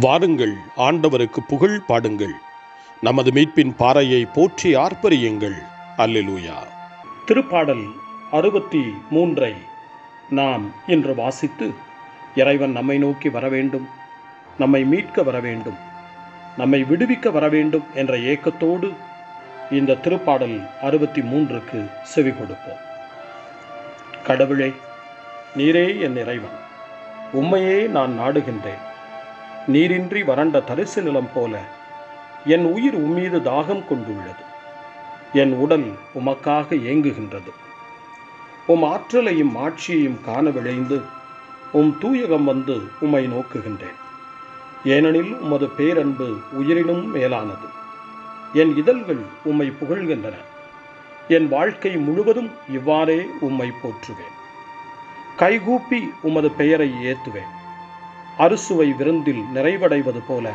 வாருங்கள் ஆண்டவருக்கு புகழ் பாடுங்கள். நமது மீட்பின் பாறையை போற்றி ஆர்ப்பரியுங்கள். அல்லிலூயா. திருப்பாடல் அறுபத்தி மூன்றை நாம் இன்று வாசித்து இறைவன் நம்மை நோக்கி வர வேண்டும் நம்மை மீட்க வர வேண்டும் நம்மை விடுவிக்க வர வேண்டும் என்ற ஏக்கத்தோடு இந்த திருப்பாடல் அறுபத்தி மூன்றுக்கு செவி கொடுப்போம். கடவுளே நீரே என் இறைவன். உண்மையே நான் நாடுகின்றேன். நீரின்றி வறண்ட தரிசு நிலம் போல என் உயிர் உம்மீது தாகம் கொண்டுள்ளது. என் உடல் உமக்காக ஏங்குகின்றது. உம் ஆற்றலையும் ஆட்சியையும் காண விளைந்து உம் தூயகம் வந்து உம்மை நோக்குகின்றேன். ஏனெனில் உமது பேரன்பு உயிரினும் மேலானது. என் இதழ்கள் உம்மை புகழ்கின்றன. என் வாழ்க்கை முழுவதும் இவ்வாறே உம்மை போற்றுவேன். கைகூப்பி உமது பெயரை ஏத்துவேன். அறுசுவை விருந்தில் நிறைவடைவது போல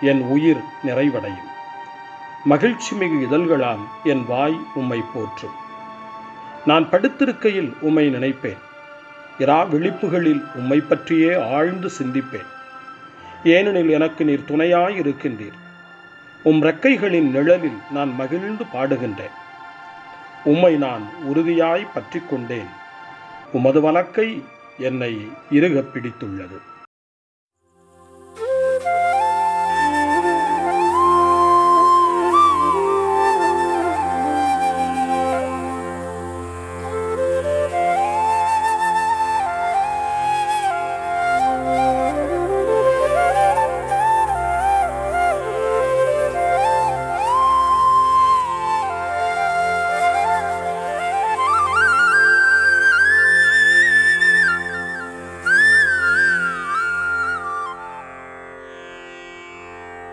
என் உயிர் நிறைவடையும். மகிழ்ச்சி மிகு இதழ்களால் என் வாய் உம்மை போற்றும். நான் படுத்திருக்கையில் உம்மை நினைப்பேன். இரா விழிப்புகளில் உம்மை பற்றியே ஆழ்ந்து சிந்திப்பேன். ஏனெனில் எனக்கு நீர் துணையாய் இருக்கின்றீர். உம் ரெக்கைகளின் நிழலில் நான் மகிழ்ந்து பாடுகின்றேன். உம்மை நான் உறுதியாய் பற்றி கொண்டேன் உமது வழக்கை என்னை இறுகப் பிடித்துள்ளது.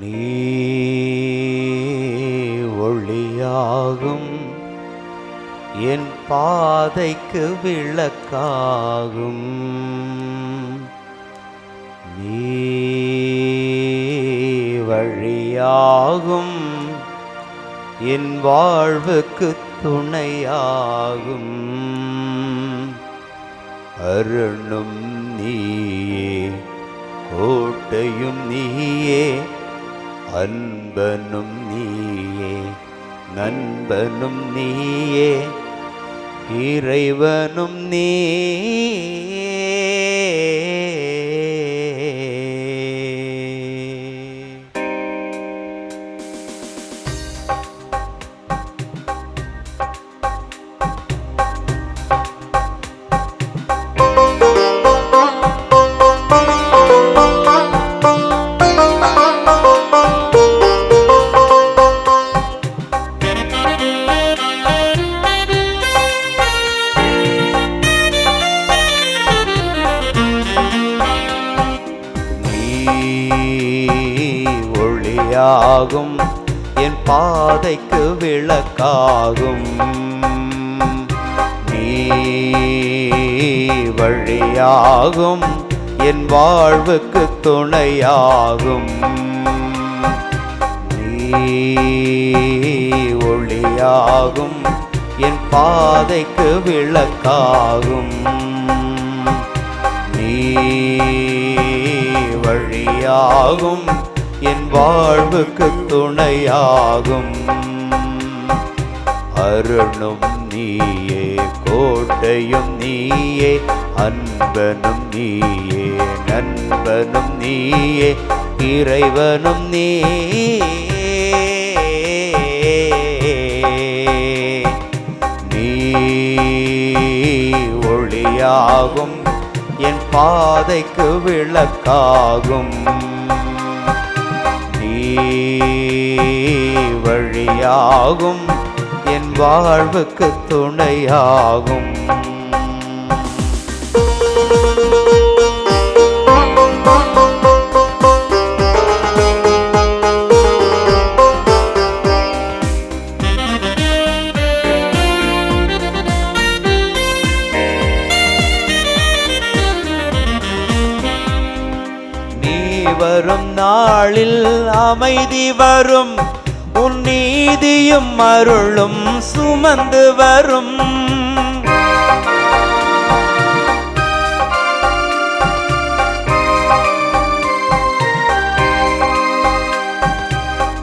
நீ ஒளியாகும். என் பாதைக்கு விளக்காகும். நீ வழியாகும். என் வாழ்வுக்கு துணையாகும். அருணும் நீயே கோட்டையும் நீயே அன்பனும் நீயே நண்பனும் நீயே இறைவனும் நீ காகும் நீ வழியாகும். என் வாழ்வுக்கு துணையாகும். நீ ஒளியாகும். என் பாதைக்கு விளக்காகும். நீ வழியாகும். என் வாழ்வுக்கு துணையாகும். அருணும் நீயே கோட்டையும் நீயே அன்பனும் நீயே நண்பனும் நீயே இறைவனும் நீ ஒளியாகும் என் பாதைக்கு விளக்காகும். நீ வழியாகும் வாழ்வுக்கு துணையாகும். வரும் நாளில் அமைதி வரும். நீதியும் அருளும் சுமந்து வரும்.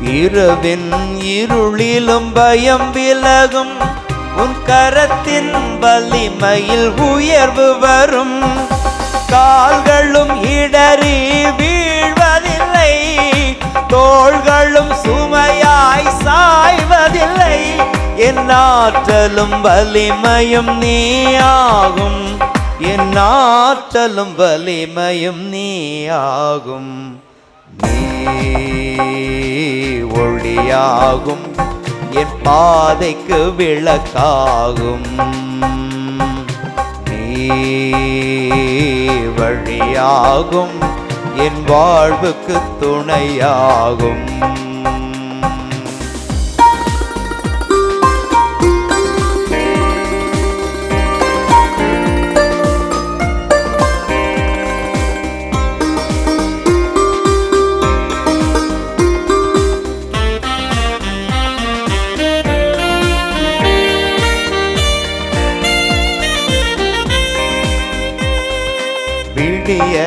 இரவின் இருளிலும் பயம் விலகும். உன் கரத்தின் வலிமையில் உயர்வு வரும். கால்களும் ஆற்றலும் வலிமையும் நீயாகும். என் ஆற்றலும் வலிமையும் நீயாகும். நீ ஒளியாகும். என் பாதைக்கு விளக்காகும். நீ வழியாகும். என் வாழ்வுக்கு துணையாகும்.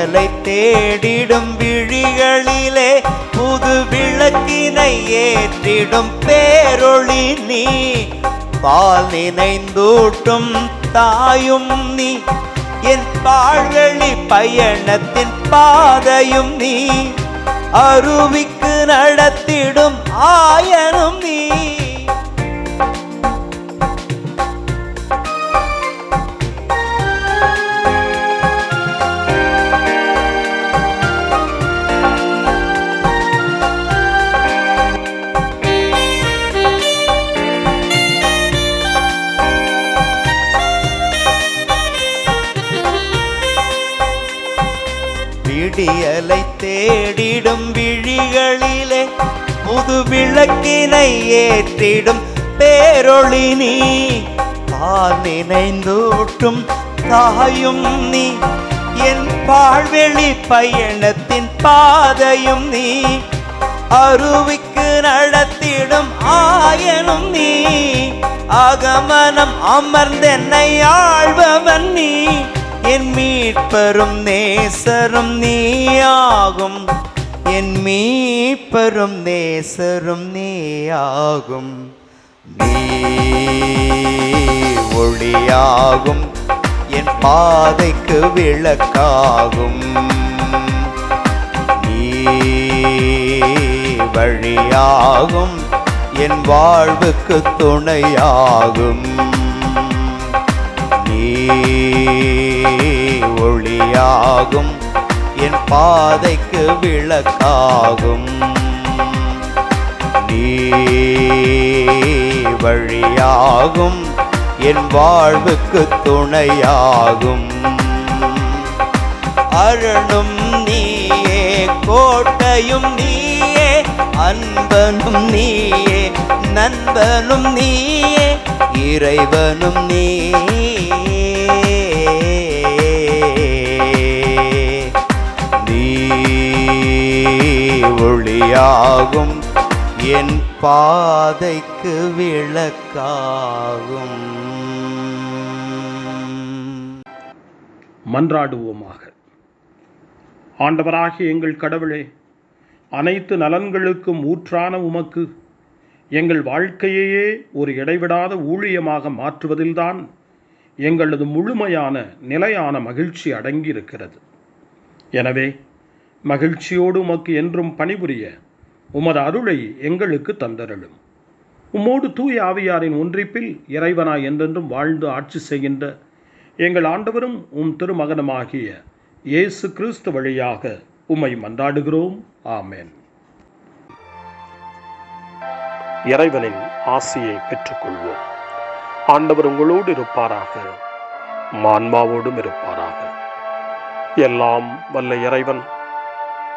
விடியலை தேடிடும் விழிகளிலே புது விளக்கினை ஏற்றிடும் பேரொளி நீ. பால் நினைந்தூட்டும் தாயும் நீ. என் பாழ்வெளி பயணத்தின் பாதையும் நீ. அருவிக்கு நடத்திடும் ஆயனும் நீ. விளக்கினை ஏற்றிடும் பேரொளி நீ. பால் நினைந்தூட்டும் தாயும் நீ. என் பாழ்வெளி பயணத்தின் பாதையும் நீ. அருவிக்கு நடத்திடும் ஆயனும் நீ. அகமனம் அமர்ந்தென்னை ஆழ்பவன் நீ. என் மீட்பரும் நேசரும் நீ ஆகும். என் மீட்பரும் நேசரும் நீயாகும். நீ ஒளியாகும் என் பாதைக்கு விளக்காகும். நீ வழியாகும். என் வாழ்வுக்கு துணையாகும். நீ ஒளியாகும். என் பாதைக்கு விளக்காகும். நீ வழியாகும் என் வாழ்வுக்கு துணையாகும். அருணும் நீயே கோட்டையும் நீயே அன்பனும் நீயே நண்பனும் நீயே இறைவனும் நீயே. வழியாகும் என் பாதைக்கு விளக்காகும். மன்றாடுவோமாக. ஆண்டவராகி எங்கள் கடவுளே அனைத்து நலன்களுக்கும் ஊற்றான உமக்கு எங்கள் வாழ்க்கையையே ஒரு இடைவிடாத ஊழியமாக மாற்றுவதில்தான் எங்களது முழுமையான நிலையான மகிழ்ச்சி அடங்கியிருக்கிறது. எனவே மகிழ்ச்சியோடு உமக்கு என்றும் பணிபுரிய உமது அருளை எங்களுக்கு தந்தருளும். உம்மோடு தூய ஆவியாரின் ஒன்றிப்பில் இறைவனாய் என்றென்றும் வாழ்ந்து ஆட்சி செய்கின்ற எங்கள் ஆண்டவரும் உம் திருமகனுமாகிய இயேசு கிறிஸ்து வழியாக உம்மை மன்றாடுகிறோம். ஆமேன். இறைவனின் ஆசியை பெற்றுக்கொள்வோம். ஆண்டவர் உங்களோடு இருப்பாராக மான்மாவோடும் இருப்பாராக. எல்லாம் வல்ல இறைவன்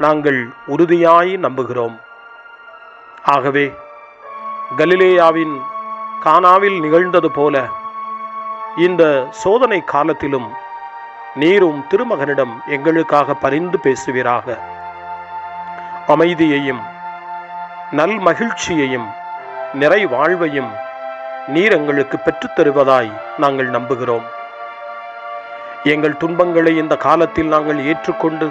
நாங்கள் உறுதியாய் நம்புகிறோம். ஆகவே கலிலேயாவின் கானாவில் நிகழ்ந்தது போல இந்த சோதனை காலத்திலும் நீரும் திருமகனிடம் எங்களுக்காக பரிந்து பேசுவீராக. அமைதியையும் நல் மகிழ்ச்சியையும் நிறை வாழ்வையும் நீர் எங்களுக்கு பெற்றுத் தருவதாய் நாங்கள் நம்புகிறோம். எங்கள் துன்பங்களை இந்த காலத்தில் நாங்கள் ஏற்றுக்கொண்டு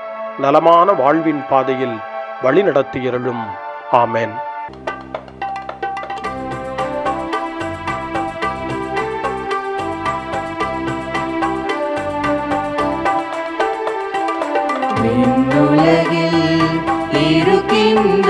நலமான வாழ்வின் பாதையில் வழிநடத்தியருளும் ஆமேன். உலகில் இருக்கின்ற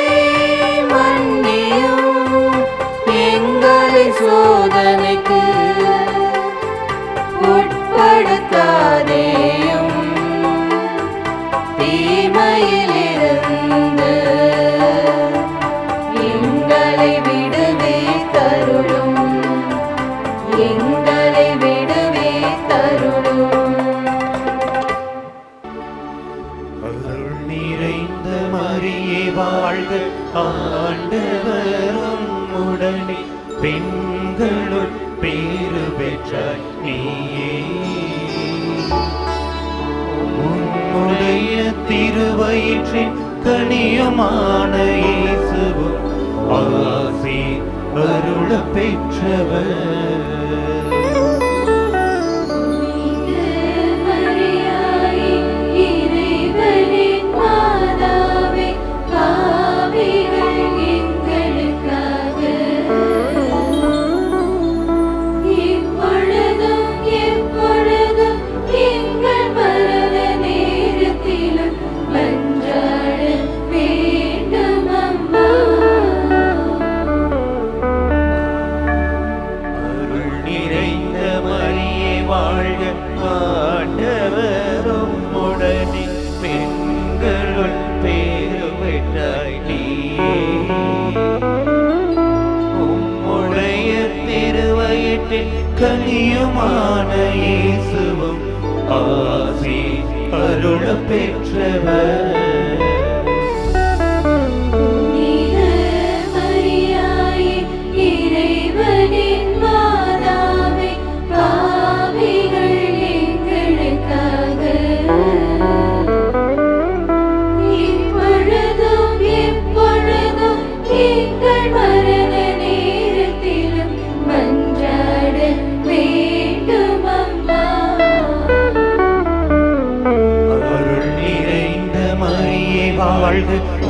பெற்றவர் திருவயிற்றின் கனியுமான இயேசுவும் ஆசி அருள பெற்றவர்.